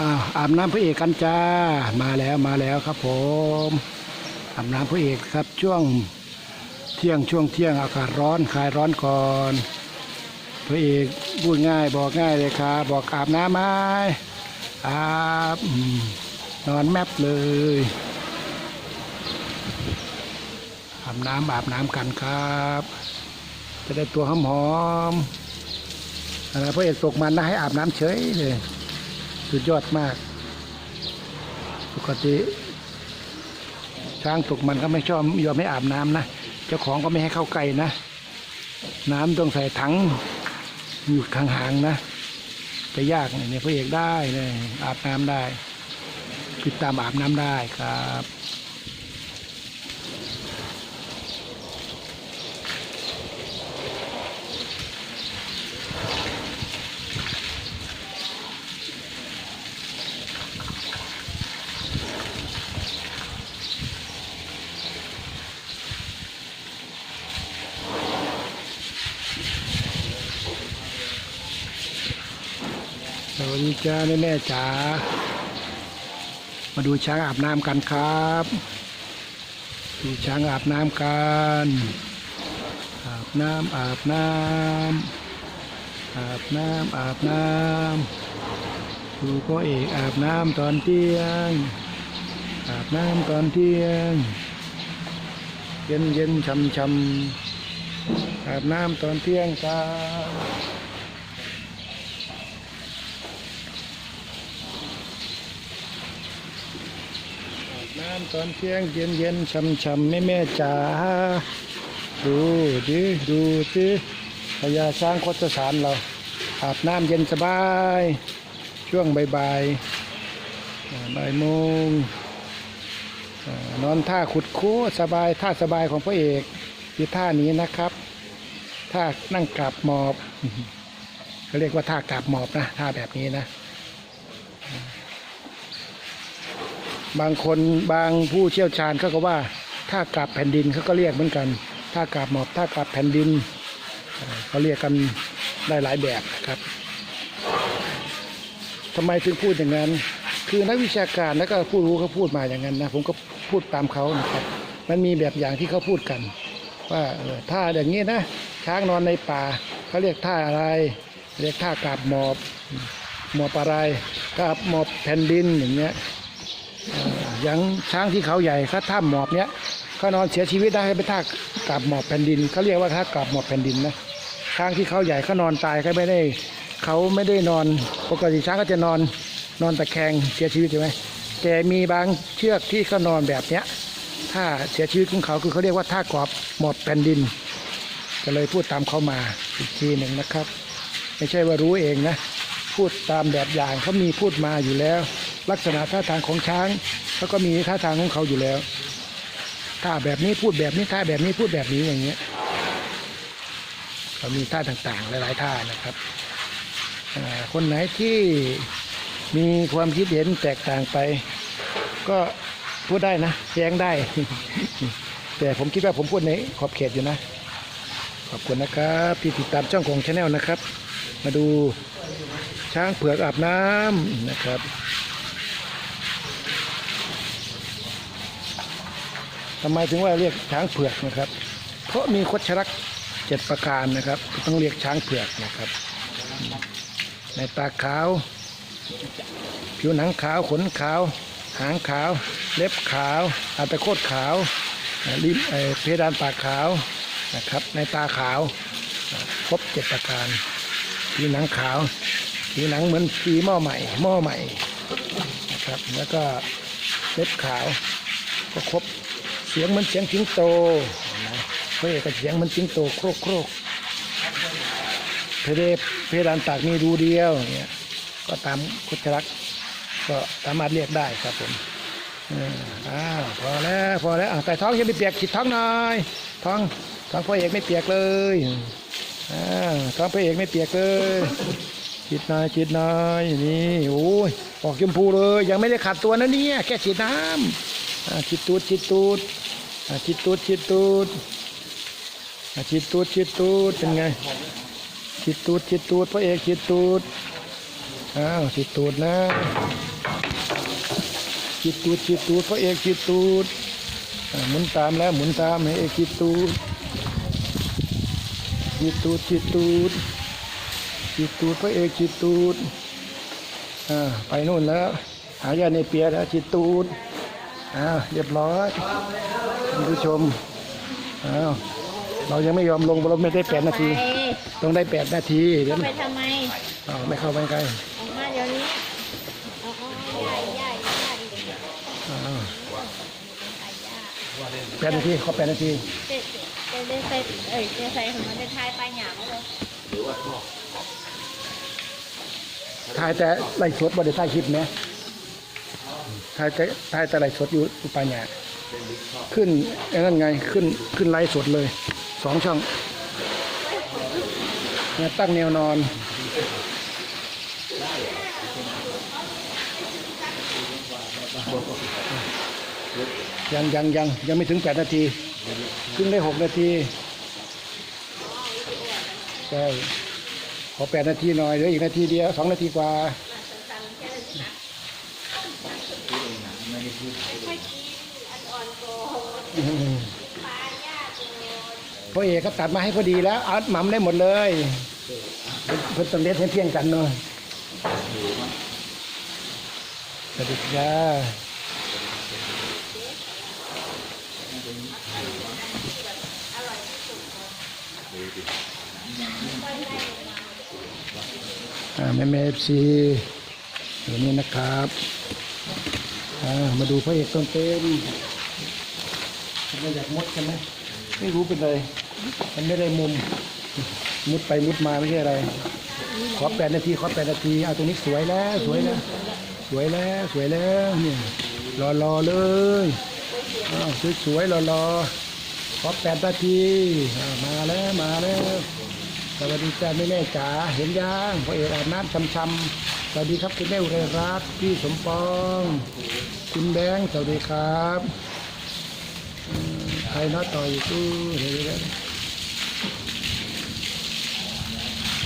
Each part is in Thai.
อาอาบน้ำพระเอกกันจ้ามาแล้วมาแล้วครับผมอาบน้ำพระเอกครับช่วงเที่ยงช่วงเที่ยงอากาศร้อนคลายร้อนก่อนพระเอกพูดง่ายบอกง่ายเลยครับบอกอาบน้ำไหมอาบนอนแมบเลยอาบน้ำอาบน้ำกันครับ จะได้ตัวหอมๆอะไรพระเอกตกมันนะให้อาบน้ำเฉยเลย สุดยอดมาก ปกติ ช้างตกมันก็ไม่ชอบยอมไม่อาบน้ำนะ เจ้าของก็ไม่ให้เข้าใกล้นะ น้ำต้องใส่ถังอยู่ห่างๆนะ จะยากเนี่ยพระเอกได้เลยอาบน้ำได้ติดตามอาบน้ำได้ครับ วัสดีจ้าแม่แม่ๆจ๋า มาดูช้างอาบน้ำกันครับ ดูช้างอาบน้ำกัน อาบน้ำอาบน้ำอาบน้ำอาบน้ำดูพ่อเอกอาบน้ำตอนเที่ยง อาบน้ำตอนเที่ยง เย็นเย็นช่ำช่ำอาบน้ำตอนเที่ยงครับ น้ำตอนเที่ยงเย็นเย็นช่ำช่ำแม่แม่จ๋าดูดิดูสิพญาช้างคดสารเราอาบน้ำเย็นสบาย ช่วงบ่ายบ่าบ่ายโมงนอนท่าขุดคู้สบายท่าสบายของพระเอกคือท่านี้นะครับท่านั่งกราบหมอบเขาเรียกว่าท่ากราบหมอบนะท่าแบบนี้นะ บางคนบางผู้เชี่ยวชาญเขาก็ว่าท่ากราบแผ่นดินเขาก็เรียกเหมือนกันท่ากราบหมอบท่ากราบแผ่นดินเขาเรียกกันได้หลายแบบครับทำไมถึงพูดอย่างนั้น คือนักวิชาการแล้วก็ผู้รู้เขาพูดมาอย่างนั้นนะผมก็พูดตามเขานะครับ มันมีแบบอย่างที่เขาพูดกัน ว่าเออท่าอย่างนี้นะช้างนอนในป่าเขาเรียกท่าอะไร เรียกท่ากราบหมอบหมอบอะไรกราบหมอบแผ่นดินอย่างเงี้ย อย่างช้างที่เขาใหญ่เขาท่าหมอบเนี้ยเขานอนเสียชีวิตได้ไปท่ากราบหมอบแผ่นดินเขาเรียกว่าท่ากราบหมอบแผ่นดินนะช้างที่เขาใหญ่เขานอนตายเขาไม่ได้เขาไม่ได้นอนปกติช้างก็จะนอนนอนตะแคงเสียชีวิตใช่ไหมแต่มีบางเชือกที่เขานอนแบบเนี้ยถ้าเสียชีวิตของเขาคือเขาเรียกว่าท่ากรอบหมอบแผ่นดิน ก็เลยพูดตามเขามาอีกทีหนึ่งนะครับ ไม่ใช่ว่ารู้เองนะ พูดตามแบบอย่างเขามีพูดมาอยู่แล้ว ลักษณะท่าทางของช้างเขาก็มีท่าทางของเขาอยู่แล้วท่าแบบนี้พูดแบบนี้ท่าแบบนี้พูดแบบนี้อย่างเงี้ยเขามีท่าต่างๆ หลายๆท่านะครับคนไหนที่มีความคิดเห็นแตกต่างไป ก็พูดได้นะแย้งได้ แต่ผมคิดว่าผมพูดในขอบเขตอยู่นะ ขอบคุณนะครับ ที่ติดตามช่องของชาแนลนะครับ มาดูช้างเผือกอาบน้ำนะครับ ทำไมถึงว่าเรียกช้างเผือกนะครับ เพราะมีคดชรักษ์เจ็ดประการนะครับ ต้องเรียกช้างเผือกนะครับ ในตาขาว ผิวหนังขาวขนขาว หางขาว เล็บขาวอัตโคตขาวอ่าลิ้นเอ่อเพดานปากขาวนะครับ ในตาขาวครบเจ็ดประการผิวหนังขาวผิวหนังเหมือนปีหม้อใหม่หม้อใหม่นะครับแล้วก็เล็บขาวก็ครบ สียงมือนเสียงสิงโตนะพระเอกก็เสียงมือนสิงโตโครกโครกเพเดเพดานปากมีรูเดียวเงี้ยก็ตามคุชรักก็สามารถเรียกได้ครับผมอออ้าวพอแล้วพอแล้วอะแต่ท้องยังไม่เปียกฉีดท้องหน่อยท้องท้องพระเอกไม่เปียกเลยอ่าท้องพระเอกไม่เปียกเลยฉีดน่อยฉีดน่อยนี่โอ้ยออกชมพูเลย ยังไม่ได้ขัดตัวนะเนี่ยแค่ฉีดน้ำ อ่าฉีดตูดฉีดตูดอ่าฉีดตูดฉีดตูดอ่าฉีดตูดฉีดตูดเป็นไงฉีดตูดฉีดตูดพระเอกฉีดตูดอ้าวฉีดตูดนะฉีดตูดฉีดตูดพระเอกฉีดตูดหมุนตามแล้วหมุนตามให้เอกฉีดตูดฉีดตูดฉีดตูดฉีดตูดพระเอกฉีดตูดอ่าไปนู่นแล้ว หายาในเปียแล้วฉีดตูด อ้าวเรียบร้อยท่านผู้ชมอ้าวเรายังไม่ยอมลงเราไม่ได้แปดนาทีไปต้องได้แปดนาทีเดี๋ยวเข้าไปทำไมอ้าวไม่เข้าไปใกล้ออกมาเดี๋ยวนี้เอาเอาใหญ่ใหญ่ใหญ่เด็กอ้าวใส่ยาแปดนาทีขอแปดนาทีเด็ดเด็ดเด็ดใส่เอ้ยเด็ดใส่ของมันจะทายปลายหยามเลยถ่ายแต่ไล่สดบ่ได้ถ่ายคลิปไหม ถ่ายแต่ถ่ายแต่ไล่สดอยู่อุปาญาขึ้นไอ้นั่นไงขึ้นขึ้นไลฟ์สดเลยสองช่องเนี่ยตั้งแนวนอนยังยังยังยังไม่ถึงแปดนาทีเพิ่งได้หกนาทีใช่ขอแปดนาทีหน่อยเหลืออีกนาทีเดียวสองนาทีกว่า พ่อเอกเขาตัดมาให้พอดีแล้วเอาหม่ำได้หมดเลยเพิ่นต้องเด็ดให้เพียงกันเนาะสวัสดีจ้าอ่าแม่แม่เอฟซีวันนี้นะครับอ่า มาดูพระเอกต้นเต็มไม่อยากมดใช่ไหมไม่รู้เป็นไร มันไม่ได้มุม มุดไปมุดมาไม่ใช่อะไร ขอแปดนาที ขอแปดนาที เอาตรงนี้สวยแล้ว สวยแล้ว สวยแล้ว สวยแล้วเนี่ยรอรอเลยอ้าวสวยๆรอรอขอแปดนาที มาแล้ว มาแล้ว สวัสดีจ้าแม่แม่จ๋าเห็นยังพ่อเอกอาบน้ำช้ำๆสวัสดีครับคุณแม่อุไรรัตน์พี่สมปองคุณแบงค์สวัสดีครับใครน้อต่อยตู้เห็นไหม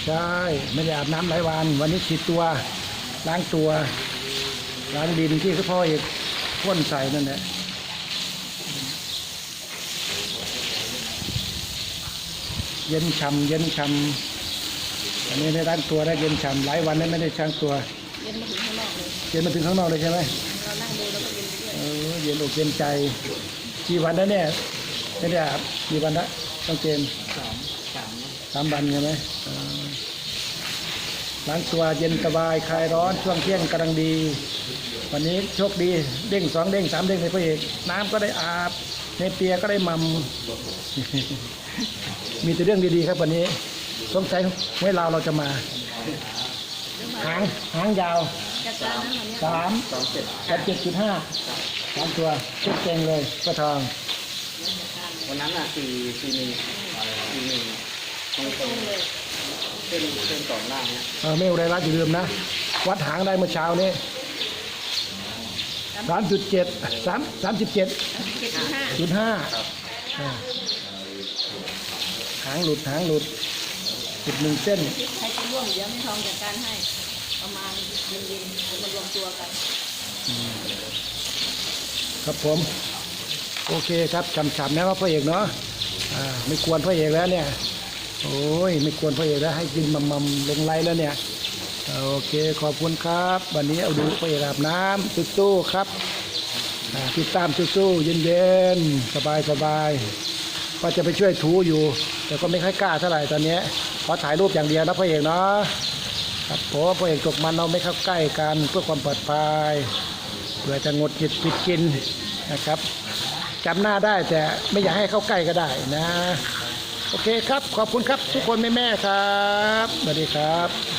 ใช่ไม่ได้อาบน้ำหลายวัน วันนี้ฉีดตัวล้างตัวล้างดินที่พ่อเอกพ่นใส่นั่นแหละ เย็นช่ำเย็นช่ำอันนี้ได้ล้างตัวได้เย็นช่ำหลายวันแล้วไม่ได้ช่างตัว เย็นมาถึงข้างนอกเลยเย็นมาถึงข้างนอกเลยใช่ไหมเรานั่งดูแล้วก็เย็นไปด้วยเออเย็นอกเย็นใจกี่วันแล้วเนี่ยไม่ได้อาบกี่วันละต้องเกมสามสามสามวันใช่ไหมเออล้างตัวเย็นสบายคลายร้อนช่วงเที่ยงกำลังดี วันนี้โชคดีเด้งสองเด้งสามเด้งเลยพระเอกน้ำก็ได้อาบในเปียก็ได้มัม มีแต่เรื่องดีๆครับวันนี้ สงสัยเวลาเราจะมา หางหางยาวจัดการนั้นวันนี้สามกับเจ็ดจุดห้าสามตัวเช็ดเก่งเลยก็ทอง วันนั้นอะสี่สี่หนึ่งสี่หนึ่งตรงตรงเส้นเส้นก่อนล่างเนี่ยเออไม่เอาไรรัดอย่าลืมนะ วัดหางได้เมื่อเช้านี้สามจุดเจ็ดสามสามสิบเจ็ดเจ็ดสิบห้าจุดห้าหางหลุดหางหลุดจุดหนึ่งเส้น ใครจะร่วมเดี๋ยวไม่ทองจัดการให้ ประมาณเย็นๆมารวมตัวกัน ครับผม โอเคครับฉ่ำๆนะครับพระเอกเนาะอ่าไม่ควรพระเอกแล้วเนี่ย โอ้ยไม่ควรพระเอกแล้วให้กินมัมมัมลงไลน์แล้วเนี่ย โอเคขอบคุณครับ วันนี้เอาดูพระเอกอาบน้ำสู้ๆครับอ่าติดตามสู้ๆเย็นๆสบายๆว่าจะไปช่วยถูอยู่ แต่ก็ไม่ค่อยกล้าเท่าไหร่ตอนนี้ขอถ่ายรูปอย่างเดียวนะพ่อเอกเนาะครับผมพ่อเอกตกมันเราไม่เข้าใกล้กันเพื่อความปลอดภัยเผื่อจะงดหยิดผิดกินนะครับจำหน้าได้แต่ไม่อยากให้เข้าใกล้ก็ได้นะ โอเคครับ ขอบคุณครับทุกคนแม่แม่ครับสวัสดีครับ